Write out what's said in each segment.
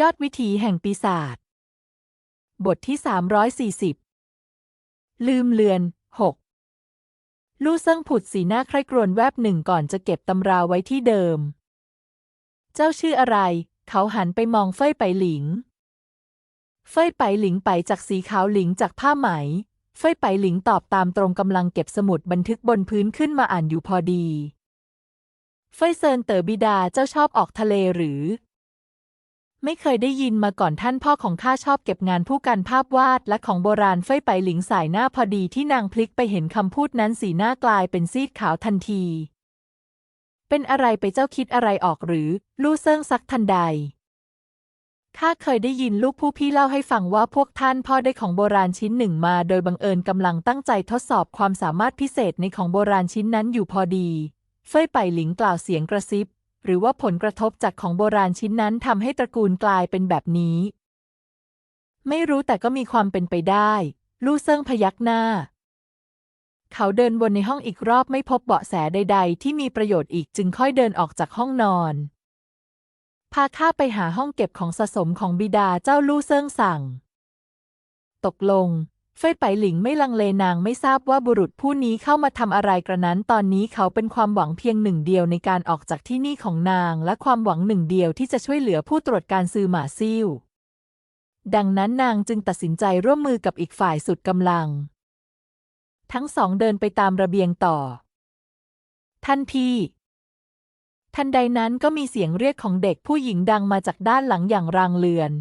ยอดวิถีแห่งปีศาจ บทที่ 340 ลืมเลือน 6 ลู่เซิ่งผุดสีหน้าใคร่ครวญแวบหนึ่งก่อนจะเก็บตำราไว้ที่เดิม เจ้าชื่ออะไร เขาหันไปมองเฟยไปหลิง เฟยไปหลิงไปจากสีขาวหลิงจากผ้าไหม เฟยไปหลิงตอบตามตรงกำลังเก็บสมุดบันทึกบนพื้นขึ้นมาอ่านอยู่พอดี เฟยเซินเต๋อบิดาเจ้าชอบออกทะเลหรือ ไม่เคยได้ยินมาก่อนท่านพ่อของข้าชอบเก็บงานผู้กันภาพวาดและของโบราณเฟยไปหลิงสายหน้าพอดีที่นางพลิกไปเห็นคำพูดนั้นสีหน้ากลายเป็นซีดขาวทันที เป็นอะไรไปเจ้าคิดอะไรออกหรือ ลู่เซิงซักทันใดข้าเคยได้ยินลูกผู้พี่เล่าให้ฟังว่าพวกท่านพ่อได้ของโบราณชิ้นหนึ่งมา โดยบังเอิญกำลังตั้งใจทดสอบความสามารถพิเศษในของโบราณชิ้นนั้นอยู่พอดี เฟยไปหลิงกล่าวเสียงกระซิบ หรือว่าผลกระทบจากของโบราณชิ้นนั้นทำให้ตระกูลกลายเป็นแบบนี้ ไม่รู้แต่ก็มีความเป็นไปได้ ลู่เซิงพยักหน้า เขาเดินวนในห้องอีกรอบไม่พบเบาะแสใด ๆ ที่มีประโยชน์อีกจึงค่อยเดินออกจากห้องนอน พาข้าไปหาห้องเก็บของสะสมของบิดาเจ้าลู่เซิงสั่ง ตกลง เฟยไปหลิงไม่ลังเลนางไม่ทราบว่าบุรุษผู้นี้เข้ามาทำอะไรกระนั้น ตอนนี้เขาเป็นความหวังเพียงหนึ่งเดียวในการออกจากที่นี่ของนาง และความหวังหนึ่งเดียวที่จะช่วยเหลือผู้ตรวจการซือหมาซิ่วดังนั้นนางจึงตัดสินใจร่วมมือกับอีกฝ่ายสุดกำลัง ทั้งสองเดินไปตามระเบียงต่อ ท่านพี่ ทันใดนั้นก็มีเสียงเรียกของเด็กผู้หญิงดังมาจากด้านหลังอย่างรางเลือน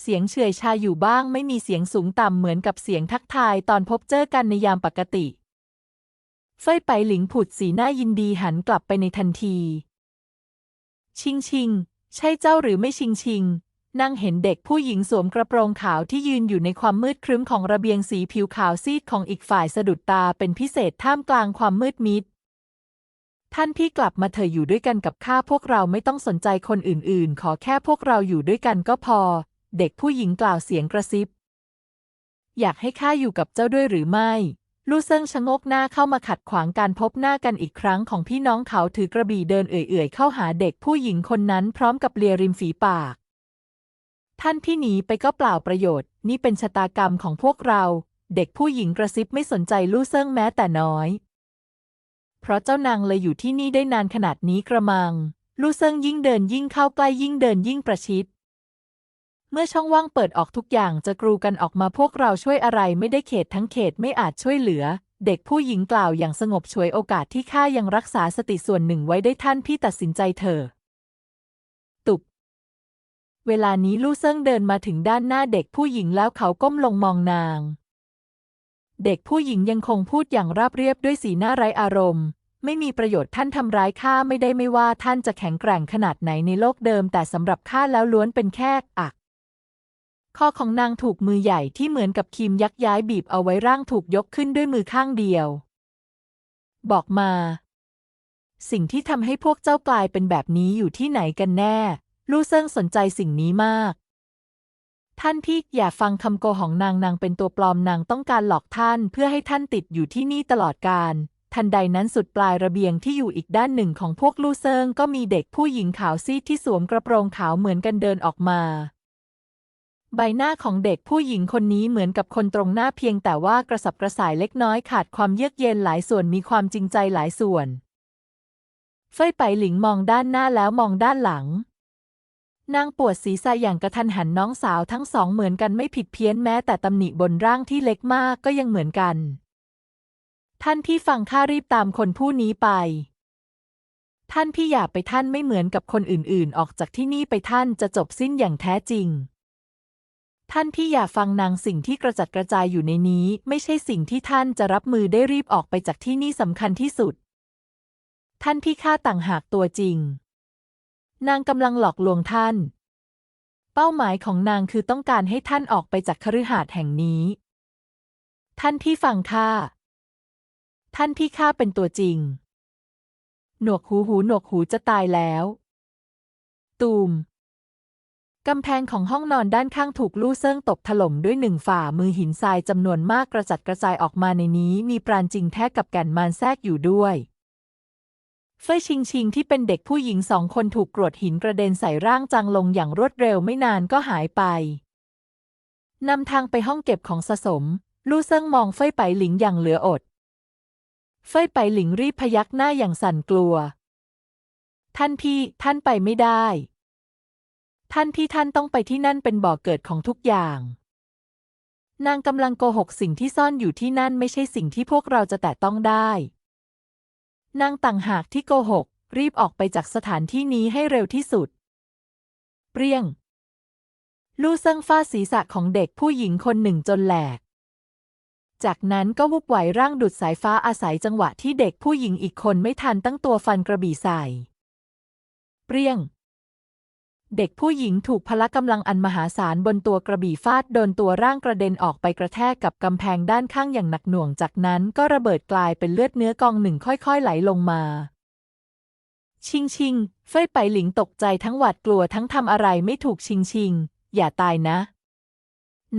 เสียงเฉื่อยชาอยู่บ้างไม่มีเสียงสูงต่ำเหมือนกับเสียงทักทายตอนพบเจอกันในยามปกติเฟยไปหลิงผุดสีหน้ายินดีหันกลับไปในทันที ชิงชิง ใช่เจ้าหรือไม่ชิงชิงนางเห็นเด็กผู้หญิงสวมกระโปรงขาวที่ยืนอยู่ในความมืดครึ้มของระเบียงสีผิวขาวซีดของอีกฝ่ายสะดุดตาเป็นพิเศษท่ามกลางความมืดมิด ท่านพี่กลับมาเถอะอยู่ด้วยกันกับข้าพวกเราไม่ต้องสนใจคนอื่นๆ ขอแค่พวกเราอยู่ด้วยกันก็พอ เด็กผู้หญิงกล่าวเสียงกระซิบ อยากให้ข้าอยู่กับเจ้าด้วยหรือไม่ ลู่เซิงชะงกหน้าเข้ามาขัดขวางการพบหน้ากันอีกครั้งของพี่น้องเขาถือกระบี่เดินเอื่อยๆ เข้าหาเด็กผู้หญิงคนนั้นพร้อมกับเลียริมฝีปาก ท่านพี่หนีไปก็เปล่าประโยชน์ นี่เป็นชะตากรรมของพวกเรา เด็กผู้หญิงกระซิบไม่สนใจลู่เซิงแม้แต่น้อย เพราะเจ้านางเลยอยู่ที่นี่ได้นานขนาดนี้กระมัง ลู่เซิงยิ่งเดินยิ่งเข้าใกล้ยิ่งเดินยิ่งประชิด เมื่อช่องว่างเปิดออกทุกอย่างจะกรูกันออกมาพวกเราช่วยอะไรไม่ได้เขตทั้งเขตไม่อาจช่วยเหลือ เด็กผู้หญิงกล่าวอย่างสงบฉวยโอกาสที่ข้ายังรักษาสติส่วนหนึ่งไว้ได้ท่านพี่ตัดสินใจเถอะตุบ เวลานี้ลู่เซิงเดินมาถึงด้านหน้าเด็กผู้หญิงแล้วเขาก้มลงมองนาง เด็กผู้หญิงยังคงพูดอย่างราบเรียบด้วยสีหน้าไร้อารมณ์ไม่มีประโยชน์ท่านทำร้ายข้าไม่ได้ไม่ว่าท่านจะแข็งแกร่งขนาดไหนในโลกเดิม แต่สำหรับข้าแล้วล้วนเป็นแค่อัก คอของนางถูกมือใหญ่ที่เหมือนกับครีมยักย้ายบีบเอาไว้ร่างถูกยกขึ้นด้วยมือข้างเดียว บอกมา สิ่งที่ทำให้พวกเจ้ากลายเป็นแบบนี้อยู่ที่ไหนกันแน่ ลู่เซิงสนใจสิ่งนี้มาก ท่านพี่อย่าฟังคำโกหกนางนางเป็นตัวปลอมนางต้องการหลอกท่านเพื่อให้ท่านติดอยู่ที่นี่ตลอดกาลทันใดนั้นสุดปลายระเบียงที่อยู่อีกด้านหนึ่งของพวกลู่เซิงก็มีเด็กผู้หญิงขาวซีดที่สวมกระโปรงขาวเหมือนกันเดินออกมา ใบหน้าของเด็กผู้หญิงคนนี้เหมือนกับคนตรงหน้าเพียงแต่ว่ากระสับกระส่ายเล็กน้อยขาดความเยือกเย็นหลายส่วนมีความจริงใจหลายส่วน เฟยไปหลิงมองด้านหน้าแล้วมองด้านหลัง นางปวดศีรษะอย่างกระทันหันน้องสาวทั้งสองเหมือนกันไม่ผิดเพี้ยนแม้แต่ตำหนิบนร่างที่เล็กมากก็ยังเหมือนกัน ท่านพี่ฟังข้ารีบตามคนผู้นี้ไปท่านพี่อย่าไปท่านไม่เหมือนกับคนอื่นๆ ออกจากที่นี่ไปท่านจะจบสิ้นอย่างแท้จริง ท่านพี่อย่าฟังนางสิ่งที่กระจัดกระจายอยู่ในนี้ ไม่ใช่สิ่งที่ท่านจะรับมือได้รีบออกไปจากที่นี่สำคัญที่สุด ท่านพี่ข้าต่างหากตัวจริง นางกำลังหลอกลวงท่าน เป้าหมายของนางคือต้องการให้ท่านออกไปจากคฤหาสน์แห่งนี้ ท่านพี่ฟังข้าท่านพี่ข้าเป็นตัวจริง หนวกหูหูหนวกหูจะตายแล้ว ตูม กำแพงของห้องนอนด้านข้างถูกลู่เซิงตบถล่มด้วยหนึ่งฝ่ามือหินทรายจำนวนมากกระจัดกระจายออกมาในนี้ มีปราณจริงแท้กับแก่นมารแทรกอยู่ด้วยเฟยชิงชิงที่เป็นเด็กผู้หญิงสองคนถูกกรวดหินกระเด็นใส่ร่างจางลงอย่างรวดเร็วไม่นานก็หายไป นำทางไปห้องเก็บของสะสม ลู่เซิงมองเฟยไปหลิงอย่างเหลืออด เฟยไปหลิงรีบพยักหน้าอย่างสั่นกลัว ท่านพี่ท่านไปไม่ได้ ท่านพี่ท่านต้องไปที่นั่นเป็นบ่อเกิดของทุกอย่าง นางกำลังโกหกสิ่งที่ซ่อนอยู่ที่นั่นไม่ใช่สิ่งที่พวกเราจะแตะต้องได้ นางต่างหากที่โกหก รีบออกไปจากสถานที่นี้ให้เร็วที่สุด เปรี้ยง ลู่เซิงฟาดศีรษะของเด็กผู้หญิงคนหนึ่งจนแหลก จากนั้นก็วุบไหวร่างดุดสายฟ้าอาศัยจังหวะที่เด็กผู้หญิงอีกคนไม่ทันตั้งตัวฟันกระบี่ใส่ เปรี้ยง เด็กผู้หญิงถูกพละกำลังอันมหาศาลบนตัวกระบี่ฟาดโดนตัวร่างกระเด็นออกไปกระแทกกับกำแพงด้านข้างอย่างหนักหน่วงจากนั้นก็ระเบิดกลายเป็นเลือดเนื้อกองหนึ่งค่อยๆ ไหลลงมา ชิงชิงเฟยไปหลิงตกใจทั้งหวาดกลัวทั้งทำอะไรไม่ถูกชิงชิง อย่าตายนะ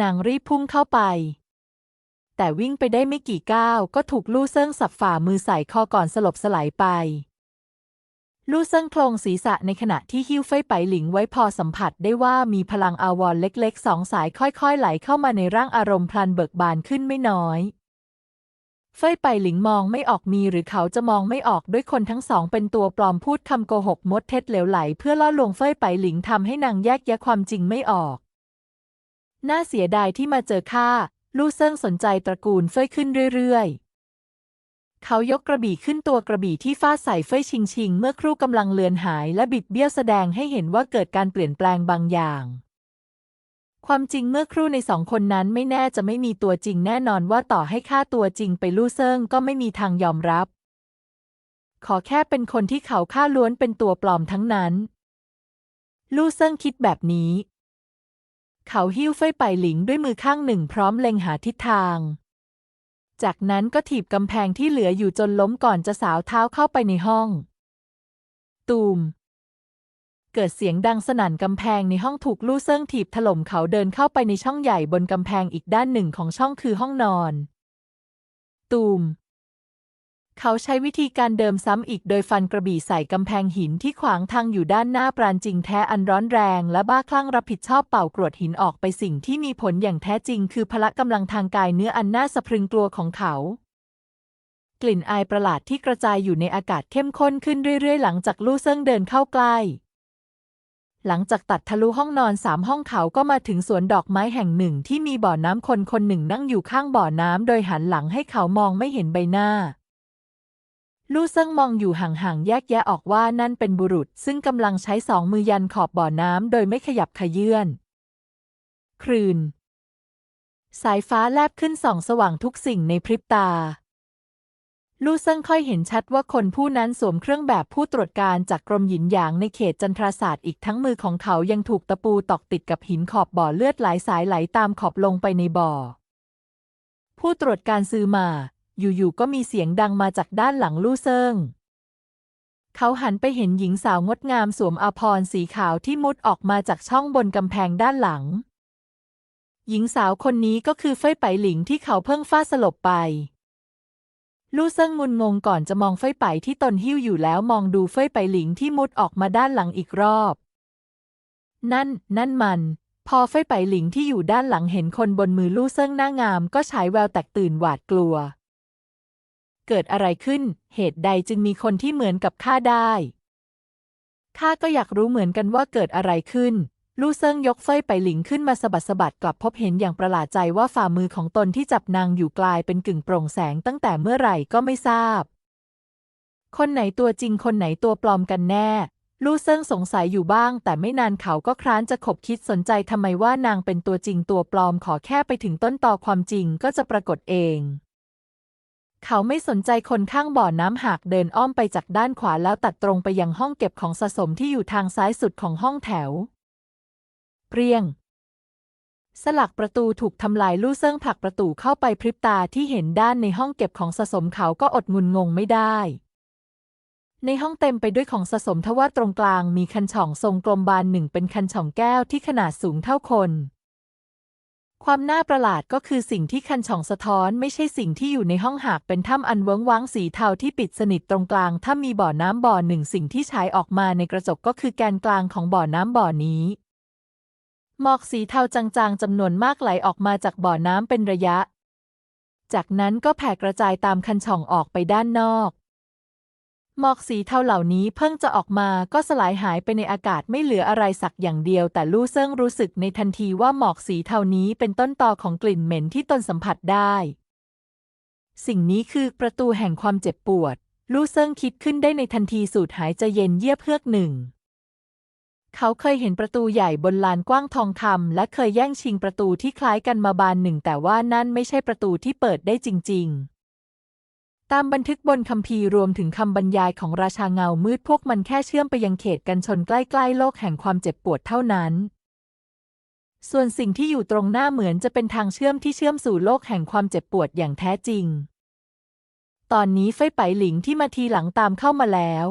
นางรีบพุ่งเข้าไป แต่วิ่งไปได้ไม่กี่ก้าวก็ถูกลู่เซิงสับฝ่ามือใส่คอก่อนสลบสลายไป ลู่เซิงโคลงศีรษะในขณะที่หิ้วเฟยไปหลิงไว้พอสัมผัสได้ว่ามีพลังอาวรเล็กๆสองสายค่อยๆ ไหลเข้ามาในร่างอารมณ์พลันเบิกบานขึ้นไม่น้อยเฟยไปหลิงมองไม่ออกมีหรือเขาจะมองไม่ออกด้วยคนทั้งสองเป็นตัวปลอมพูดคำโกหกมดเท็จเหลวไหล เพื่อล่อลวงเฟยไปหลิงทำให้นางแยกแยะความจริงไม่ออก น่าเสียดายที่มาเจอข้าลู่เซิงสนใจตระกูลเฟยขึ้นเรื่อยๆ เขายกกระบี่ขึ้นตัวกระบี่ที่ฟาดใส่เฟยชิงชิงเมื่อครู่กำลังเลือนหายและบิดเบี้ยวแสดงให้เห็นว่าเกิดการเปลี่ยนแปลงบางอย่าง ความจริงเมื่อครู่ในสองคนนั้นไม่แน่จะไม่มีตัวจริงแน่นอนว่าต่อให้ฆ่าตัวจริงไปลู่เซิงก็ไม่มีทางยอมรับ ขอแค่เป็นคนที่เขาฆ่าล้วนเป็นตัวปลอมทั้งนั้น ลู่เซิงคิดแบบนี้ เขาหิ้วเฟยไปหลิงด้วยมือข้างหนึ่งพร้อมเล็งหาทิศทาง จากนั้นก็ถีบกำแพงที่เหลืออยู่จนล้มก่อนจะสาวเท้าเข้าไปในห้อง ตูม เกิดเสียงดังสนั่นกำแพงในห้องถูกลู่เซิงถีบถล่มเขาเดินเข้าไปในช่องใหญ่บนกำแพงอีกด้านหนึ่งของช่องคือห้องนอน ตูม เขาใช้วิธีการเดิมซ้ำอีกโดยฟันกระบี่ใส่กำแพงหินที่ขวางทางอยู่ด้านหน้าปราณจริงแท้อันร้อนแรงและบ้าคลั่งรับผิดชอบเป่ากรวดหินออกไปสิ่งที่มีผลอย่างแท้จริงคือพละกำลังทางกายเนื้ออันน่าสะพรึงกลัวของเขากลิ่นอายประหลาดที่กระจายอยู่ในอากาศเข้มข้นขึ้นเรื่อย ๆ หลังจากลู่เซิงเดินเข้าใกล้ หลังจากตัดทะลุห้องนอนสามห้องเขาก็มาถึงสวนดอกไม้แห่งหนึ่งที่มีบ่อน้ำคนคนหนึ่งนั่งอยู่ข้างบ่อน้ำโดยหันหลังให้เขามองไม่เห็นใบหน้า ลู่เซิงมองอยู่ห่างๆ แยกแยะออกว่านั่นเป็นบุรุษ ซึ่งกำลังใช้สองมือยันขอบบ่อน้ำโดยไม่ขยับขยื่น ครืน สายฟ้าแลบขึ้นส่องสว่างทุกสิ่งในพริบตา ลู่เซิงค่อยเห็นชัดว่าคนผู้นั้นสวมเครื่องแบบผู้ตรวจการจากกรมหยินหยางในเขตจันทราศาสตร์อีกทั้งมือของเขายังถูกตะปูตอกติดกับหินขอบบ่อเลือดหลายสายไหลตามขอบลงไปในบ่อ ผู้ตรวจการซื้อมา อยู่ๆก็มีเสียงดังมาจากด้านหลังลู่เซิง เขาหันไปเห็นหญิงสาวงดงามสวมอาภรณ์สีขาวที่มุดออกมาจากช่องบนกำแพงด้านหลัง หญิงสาวคนนี้ก็คือเฟยไปหลิงที่เขาเพิ่งฟาดสลบไปลู่เซิงงุนงงก่อนจะมองเฟยไปที่ตนหิ้วอยู่แล้วมองดูเฟยไปหลิงที่มุดออกมาด้านหลังอีกรอบ นั่น นั่นมัน พอเฟยไปหลิงที่อยู่ด้านหลังเห็นคนบนมือลู่เซิงหน้างามก็ฉายแววแตกตื่นหวาดกลัว เกิดอะไรขึ้น เหตุใดจึงมีคนที่เหมือนกับข้าได้ ข้าก็อยากรู้เหมือนกันว่าเกิดอะไรขึ้น ลู่เซิงยกเฟยไปหลิงขึ้นมาสะบัดสะบัดกลับพบเห็นอย่างประหลาดใจว่าฝ่ามือของตนที่จับนางอยู่กลายเป็นกึ่งโปร่งแสงตั้งแต่เมื่อไหร่ก็ไม่ทราบ คนไหนตัวจริงคนไหนตัวปลอมกันแน่ ลู่เซิงสงสัยอยู่บ้าง แต่ไม่นานเขาก็คร้านจะขบคิดสนใจทำไมว่านางเป็นตัวจริงตัวปลอมขอแค่ไปถึงต้นตอความจริงก็จะปรากฏเอง เขาไม่สนใจคนข้างบ่อน้ำหากเดินอ้อมไปจากด้านขวาแล้วตัดตรงไปยังห้องเก็บของสะสมที่อยู่ทางซ้ายสุดของห้องแถว เปรียง สลักประตูถูกทำลายลู่เซิงผลักประตูเข้าไปพริบตาที่เห็นด้านในห้องเก็บของสะสมเขาก็อดงุนงงไม่ได้ ในห้องเต็มไปด้วยของสะสมทว่าตรงกลางมีคันช่องทรงกลมบานหนึ่งเป็นคันช่องแก้วที่ขนาดสูงเท่าคน ความน่าประหลาดก็คือสิ่งที่คันช่องสะท้อนไม่ใช่สิ่งที่อยู่ในห้องหากเป็นถ้ำอันเวิ้งว้างสีเทาที่ปิดสนิทตรงกลาง ถ้ามีบ่อน้ำบ่อหนึ่งสิ่งที่ฉายออกมาในกระจกก็คือแกนกลางของบ่อน้ำบ่อนี้ หมอกสีเทาจางๆจำนวนมากไหลออกมาจากบ่อน้ำเป็นระยะ จากนั้นก็แผ่กระจายตามคันช่องออกไปด้านนอก หมอกสีเทาเหล่านี้เพิ่งจะออกมาก็สลายหายไปในอากาศไม่เหลืออะไรสักอย่างเดียว แต่ลู่เซิงรู้สึกในทันทีว่าหมอกสีเทานี้เป็นต้นตอของกลิ่นเหม็นที่ตนสัมผัสได้ สิ่งนี้คือประตูแห่งความเจ็บปวด ลู่เซิงคิดขึ้นได้ในทันทีสูดหายใจเย็นเยียบเฮือกหนึ่ง เขาเคยเห็นประตูใหญ่บนลานกว้างทองคำและเคยแย่งชิงประตูที่คล้ายกันมาบานหนึ่ง แต่ว่านั่นไม่ใช่ประตูที่เปิดได้จริง ๆ ตามบันทึกบนคัมภีร์รวมถึงคำบรรยายของราชาเงามืดพวกมันแค่เชื่อมไปยังเขตกันชนใกล้ๆโลกแห่งความเจ็บปวดเท่านั้น ส่วนสิ่งที่อยู่ตรงหน้าเหมือนจะเป็นทางเชื่อมที่เชื่อมสู่โลกแห่งความเจ็บปวดอย่างแท้จริง ตอนนี้เฟยไปหลิงที่มาทีหลังตามเข้ามาแล้ว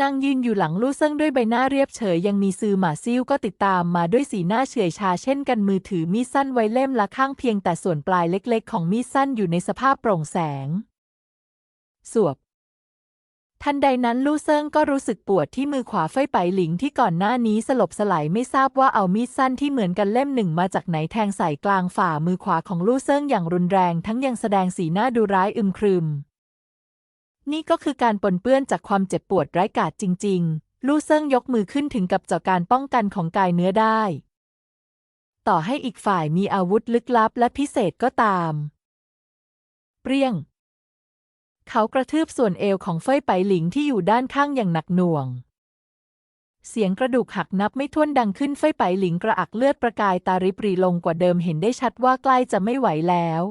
นางยืนอยู่หลังลู่เซิงด้วยใบหน้าเรียบเฉยยังมีซือหมาซิ่วก็ติดตามมาด้วยสีหน้าเฉยชาเช่นกันมือถือมีดสั้นไว้เล่มละข้างเพียงแต่ส่วนปลายเล็ก ๆ ของมีดสั้นอยู่ในสภาพโปร่งแสง สวบ ทันใดนั้นลู่เซิงก็รู้สึกปวดที่มือขวาเฟยไปหลิงที่ก่อนหน้านี้สลบสลายไม่ทราบว่าเอามีดสั้นที่เหมือนกันเล่มหนึ่งมาจากไหนแทงใส่กลางฝ่ามือขวาของลู่เซิงอย่างรุนแรงทั้งยังแสดงสีหน้าดูร้ายอึมครึม นี่ก็คือการปนเปื้อนจากความเจ็บปวดร้ายกาจจริง ๆ ลู่เซิงยกมือขึ้นถึงกับเจาะการป้องกันของกายเนื้อได้ ต่อให้อีกฝ่ายมีอาวุธลึกลับและพิเศษก็ตาม เปรี้ยง เขากระทืบส่วนเอวของเฟยไปหลิงที่อยู่ด้านข้างอย่างหนักหน่วง เสียงกระดูกหักนับไม่ถ้วนดังขึ้นเฟยไปหลิงกระอักเลือดประกายตาริบรีลงกว่าเดิมเห็นได้ชัดว่าใกล้จะไม่ไหวแล้ว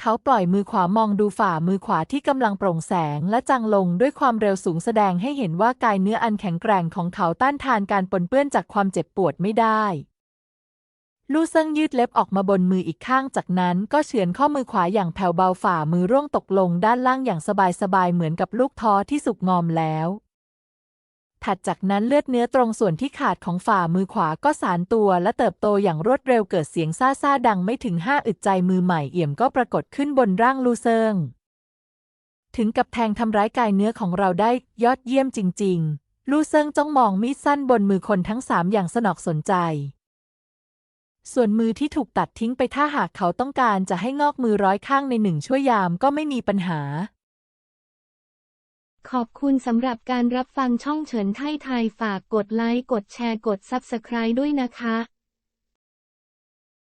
เขาปล่อยมือขวามองดูฝ่ามือขวาที่กำลังโปร่งแสงและจางลงด้วยความเร็วสูงแสดงให้เห็นว่ากายเนื้ออันแข็งแกร่งของเขาต้านทานการปนเปื้อนจากความเจ็บปวดไม่ได้ ลู่เซิงยืดเล็บออกมาบนมืออีกข้างจากนั้นก็เฉือนข้อมือขวาอย่างแผ่วเบาฝ่ามือร่วงตกลงด้านล่างอย่างสบายๆเหมือนกับลูกท้อที่สุกงอมแล้ว ถัดจากนั้นเลือดเนื้อตรงส่วนที่ขาดของฝ่ามือขวาก็สานตัวและเติบโตอย่างรวดเร็วเกิดเสียงซ่าซาดังไม่ถึงห้าอึดใจมือใหม่เอี่ยมก็ปรากฏขึ้นบนร่างลู่เซิงถึงกับแทงทำร้ายกายเนื้อของเราได้ยอดเยี่ยมจริง ๆ ลู่เซิงจ้องมองมีดสั้นบนมือคนทั้งสามอย่างสนอกสนใจ ส่วนมือที่ถูกตัดทิ้งไปถ้าหากเขาต้องการจะให้งอกมือร้อยข้างในหนึ่งชั่วยามก็ไม่มีปัญหา ขอบคุณสำหรับการรับฟังช่องเฉินไทยไทยฝากกดไลค์กดแชร์กด Subscribe ด้วยนะคะ